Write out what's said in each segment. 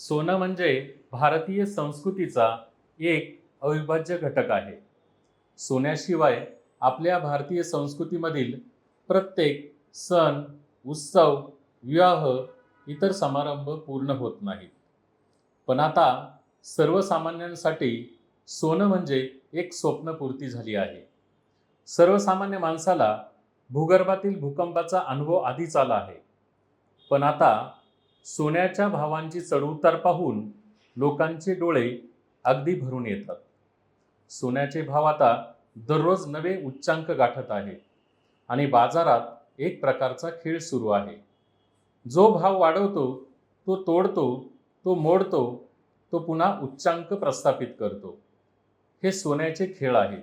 सोनं म्हणजे भारतीय संस्कृतीचा एक अविभाज्य घटक आहे. सोन्याशिवाय आपल्या भारतीय संस्कृतीमधील प्रत्येक सण उत्सव विवाह इतर समारंभ पूर्ण होत नाहीत. पण आता सर्वसामान्यांसाठी सोनं म्हणजे एक स्वप्नपूर्ती झाली आहे. सर्वसामान्य माणसाला भूगर्भातील भूकंपाचा अनुभव आधीच आला आहे. पण आता सोन्याच्या भावांची चढउतार पाहून लोकांचे डोळे अगदी भरून येतात. सोन्याचे भाव आता दररोज नवे उच्चांक गाठत आहेत आणि बाजारात एक प्रकारचा खेळ सुरू आहे. जो भाव वाढवतो तो तोडतो तो मोडतो तो पुन्हा उच्चांक प्रस्थापित करतो. हे सोन्याचे खेळ आहे.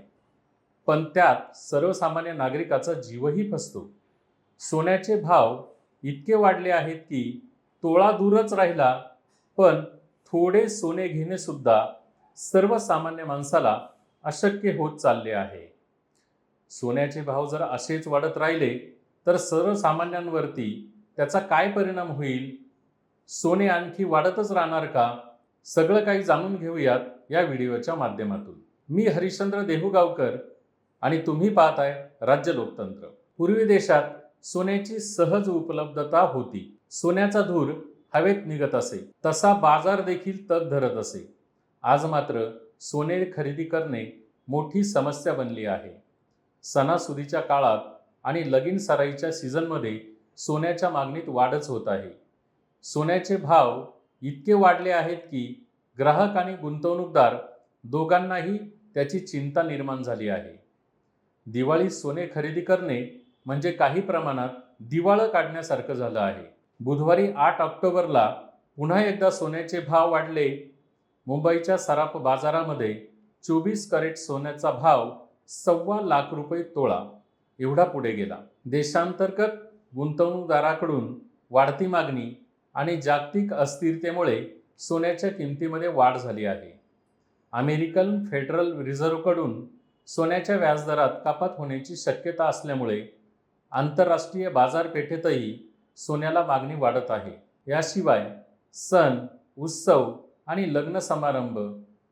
पण त्यात सर्वसामान्य नागरिकाचा जीवही फसतो. सोन्याचे भाव इतके वाढले आहेत की तोळा दूरच राहिला पण थोडे सोने घेणे सुद्धा सर्वसामान्य माणसाला अशक्य होत चालले आहे. सोन्याचे भाव जर असेच वाढत राहिले तर सर्वसामान्यांवरती त्याचा काय परिणाम होईल? सोने आणखी वाढतच राहणार का? सगळं काही जाणून घेऊयात या व्हिडिओच्या माध्यमातून. मी हरिश्चंद्र देहुगावकर आणि तुम्ही पाहताय राज्य लोकतंत्र. पूर्वी देशात सोन्याची सहज उपलब्धता होती. सोन्याचा धूर हवेत निघत असे. तसा बाजार देखील तग धरत असे. आज मात्र सोने खरेदी करणे मोठी समस्या बनली आहे. सणासुदीच्या काळात आणि लगीन सराईच्या सीझनमध्ये सोन्याच्या मागणीत वाढच होत आहे. सोन्याचे भाव इतके वाढले आहेत की ग्राहक आणि गुंतवणूकदार दोघांनाही त्याची चिंता निर्माण झाली आहे. दिवाळी सोने खरेदी करणे म्हणजे काही प्रमाणात दिवाळं काढण्यासारखं झालं आहे. बुधवारी आठ ऑक्टोबरला पुन्हा एकदा सोन्याचे भाव वाढले. मुंबईच्या सराफ बाजारामध्ये चोवीस कॅरेट सोन्याचा भाव सव्वा लाख रुपये तोळा एवढा पुढे गेला. देशांतर्गत गुंतवणूकदाराकडून वाढती मागणी आणि जागतिक अस्थिरतेमुळे सोन्याच्या किमतीमध्ये वाढ झाली आहे. अमेरिकन फेडरल रिझर्व्हकडून सोन्याच्या व्याजदरात कपात होण्याची शक्यता असल्यामुळे आंतरराष्ट्रीय बाजारपेठेतही सोन्याला मागणी वाढत आहे. याशिवाय सण उत्सव आणि लग्न समारंभ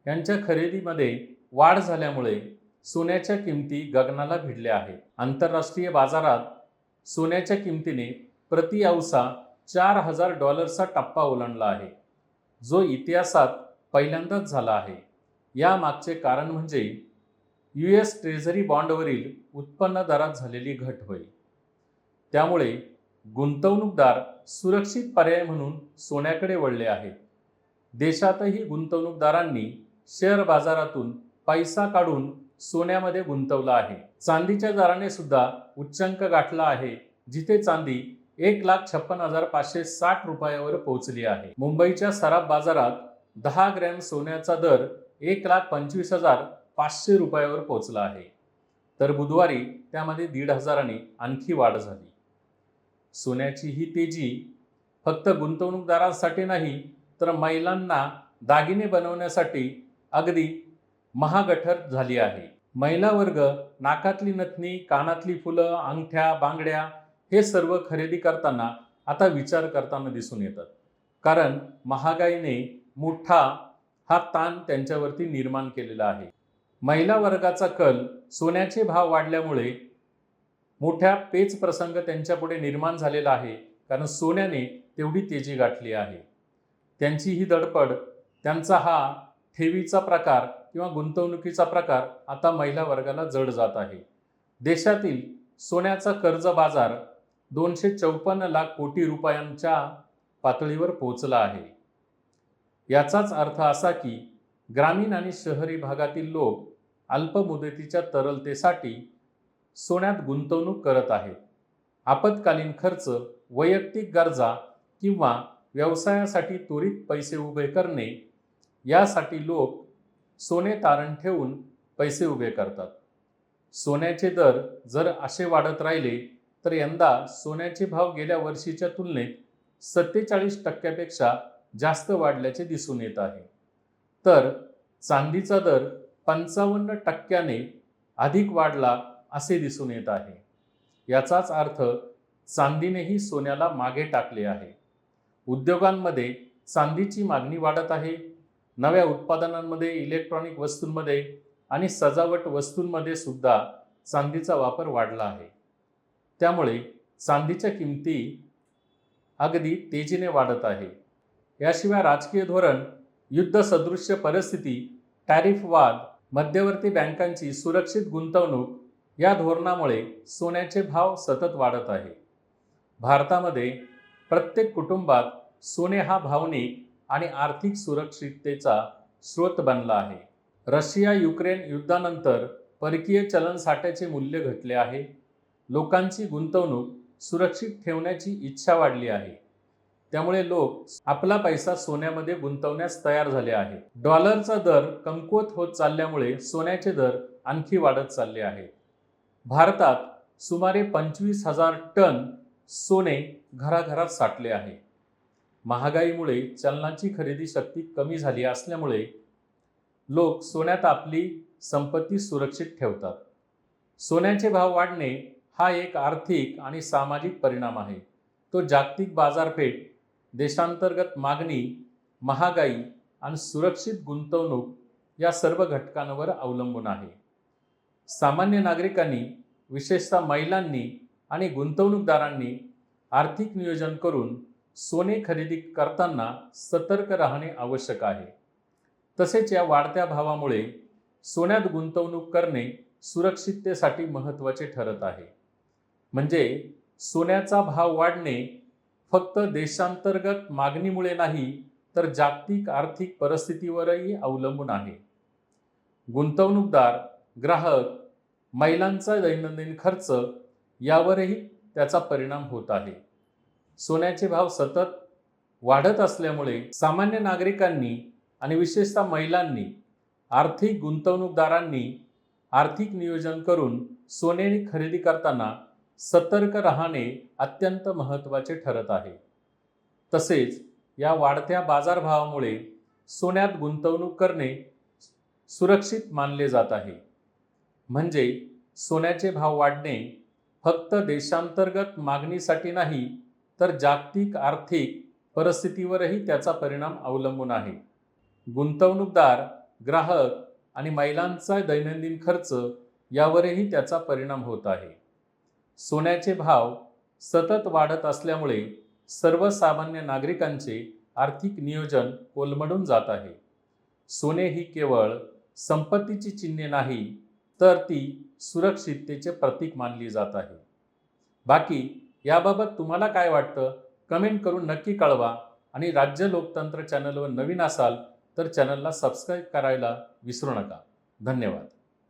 यांच्या खरेदीमध्ये वाढ झाल्यामुळे सोन्याच्या किमती गगनाला भिडल्या आहेत. आंतरराष्ट्रीय बाजारात सोन्याच्या किमतीने प्रति अवसा चार हजार डॉलरचा टप्पा ओलांडला आहे जो इतिहासात पहिल्यांदाच झाला आहे. यामागचे कारण म्हणजे यू एस ट्रेझरी बॉन्डवरील उत्पन्न दरात झालेली घट होय. त्यामुळे गुंतवणूकदार सुरक्षित पर्याय म्हणून सोन्याकडे वळले आहेत देशातही गुंतवणूकदारांनी शेअर बाजारातून पैसा काढून सोन्यामध्ये गुंतवला आहे. चांदीच्या दराने सुद्धा उच्चांक गाठला आहे जिथे चांदी एक लाख छप्पन हजार पाचशे साठ रुपयावर पोहोचली आहे. मुंबईच्या सराफ बाजारात दहा ग्रॅम सोन्याचा दर एक लाख पंचवीस हजार पाचशे रुपयावर पोहोचला आहे. तर बुधवारी त्यामध्ये दीड हजारांनी आणखी वाढ झाली. सोन्याची ही तेजी फक्त गुंतवणूकदारांसाठी नाही तर महिलांना दागिने बनवण्यासाठी अगदी महागठर झाली आहे. महिला वर्ग नाकातली नथनी कानातली फुलं अंगठ्या बांगड्या हे सर्व खरेदी करताना आता विचार करताना दिसून येतात. कारण महागाईने मोठा हा ताण त्यांच्यावरती निर्माण केलेला आहे. महिला वर्गाचा कल सोन्याचे भाव वाढल्यामुळे मोठ्या पेच प्रसंग त्यांच्यापुढे निर्माण झालेला आहे कारण सोन्याने तेवढी तेजी गाठली आहे. त्यांची ही धडपड त्यांचा हा ठेवीचा प्रकार किंवा गुंतवणुकीचा प्रकार आता महिला वर्गाला जड जात आहे. देशातील सोन्याचा कर्ज बाजार दोनशे चौपन्न लाख कोटी रुपयांच्या पातळीवर पोहोचला आहे. याचाच अर्थ असा की ग्रामीण आणि शहरी भागातील लोक अल्प मुदतीच्या तरलतेसाठी सोन्यात गुंतवणूक करत आहेत आपत्कालीन खर्च वैयक्तिक गरजा किंवा व्यवसायासाठी त्वरित पैसे उभे करणे यासाठी लोक सोने तारण ठेवून पैसे उभे करतात. सोन्याचे दर जर असे वाढत राहिले तर यंदा सोन्याचे भाव गेल्या वर्षीच्या तुलनेत सत्तेचाळीस टक्क्यापेक्षा जास्त वाढल्याचे दिसून येत आहे. तर चांदीचा दर पंचावन्न टक्क्याने अधिक वाढला असे दिसून येत आहे. याचाच अर्थ चांदीनेही सोन्याला मागे टाकले आहे. उद्योगांमध्ये चांदीची मागणी वाढत आहे. नव्या उत्पादनांमध्ये इलेक्ट्रॉनिक वस्तूंमध्ये आणि सजावट वस्तूंमध्ये सुद्धा चांदीचा वापर वाढला आहे. त्यामुळे चांदीच्या किमती अगदी तेजीने वाढत आहे. याशिवाय राजकीय धोरण युद्धसदृश्य परिस्थिती टॅरिफ वाद मध्यवर्ती बँकांची सुरक्षित गुंतवणूक या धोरणामुळे सोन्याचे भाव सतत वाढत आहे. भारतामध्ये प्रत्येक कुटुंबात सोने हा भावनिक आणि आर्थिक सुरक्षिततेचा स्रोत बनला आहे. रशिया युक्रेन युद्धानंतर परकीय चलन साठ्याचे मूल्य घटले आहे. लोकांची गुंतवणूक सुरक्षित ठेवण्याची इच्छा वाढली आहे. त्यामुळे लोक आपला पैसा सोन्यामध्ये गुंतवण्यास तयार झाले आहे डॉलरचा दर कमकुवत होत चालल्यामुळे सोन्याचे दर आणखी वाढत चालले आहेत. भारतात सुमारे पंचवीस हजार टन सोने घराघरात साठले आहे. महागाईमुळे चलनाची खरेदी शक्ती कमी झाली असल्यामुळे लोक सोन्यात आपली संपत्ती सुरक्षित ठेवतात. सोन्याचे भाव वाढणे हा एक आर्थिक आणि सामाजिक परिणाम आहे. तो जागतिक बाजारपेठ देशांतर्गत मागणी महागाई आणि सुरक्षित गुंतवणूक या सर्व घटकांवर अवलंबून आहे. सामान्य नागरिकांनी विशेषतः महिलांनी आणि गुंतवणूकदारांनी आर्थिक नियोजन करून सोने खरेदी करताना सतर्क राहणे आवश्यक आहे. तसेच या वाढत्या भावामुळे सोन्यात गुंतवणूक करणे सुरक्षिततेसाठी महत्त्वाचे ठरत आहे. म्हणजे सोन्याचा भाव वाढणे फक्त देशांतर्गत मागणीमुळे नाही तर जागतिक आर्थिक परिस्थितीवरही अवलंबून आहे. गुंतवणूकदार ग्राहक महिलांचा दैनंदिन खर्च यावरही त्याचा परिणाम होत आहे. सोन्याचे भाव सतत वाढत असल्यामुळे सामान्य नागरिकांनी आणि विशेषतः महिलांनी आर्थिक गुंतवणूकदारांनी आर्थिक नियोजन करून सोने खरेदी करताना सतर्क राहणे अत्यंत महत्त्वाचे ठरत आहे. तसेच या वाढत्या बाजारभावामुळे सोन्यात गुंतवणूक करणे सुरक्षित मानले जात आहे. म्हणजे सोन्याचे भाव वाढणे फक्त देशांतर्गत मागणीसाठी नाही तर जागतिक आर्थिक परिस्थितीवरही त्याचा परिणाम अवलंबून आहे. गुंतवणूकदार ग्राहक आणि महिलांचा दैनंदिन खर्च यावरही त्याचा परिणाम होत आहे. सोन्याचे भाव सतत वाढत असल्यामुळे सर्वसामान्य नागरिकांचे आर्थिक नियोजन कोलमडून जात आहे. सोने ही केवळ संपत्तीची चिन्हे नाही तर ती सुरक्षिततेचे प्रतीक मानली जात आहे. बाकी याबाबत तुम्हाला काय वाटतं? कमेंट करून नक्की कळवा आणि राज्य लोकतंत्र चॅनलवर नवीन असाल तर चॅनलला सबस्क्राईब करायला विसरू नका. धन्यवाद.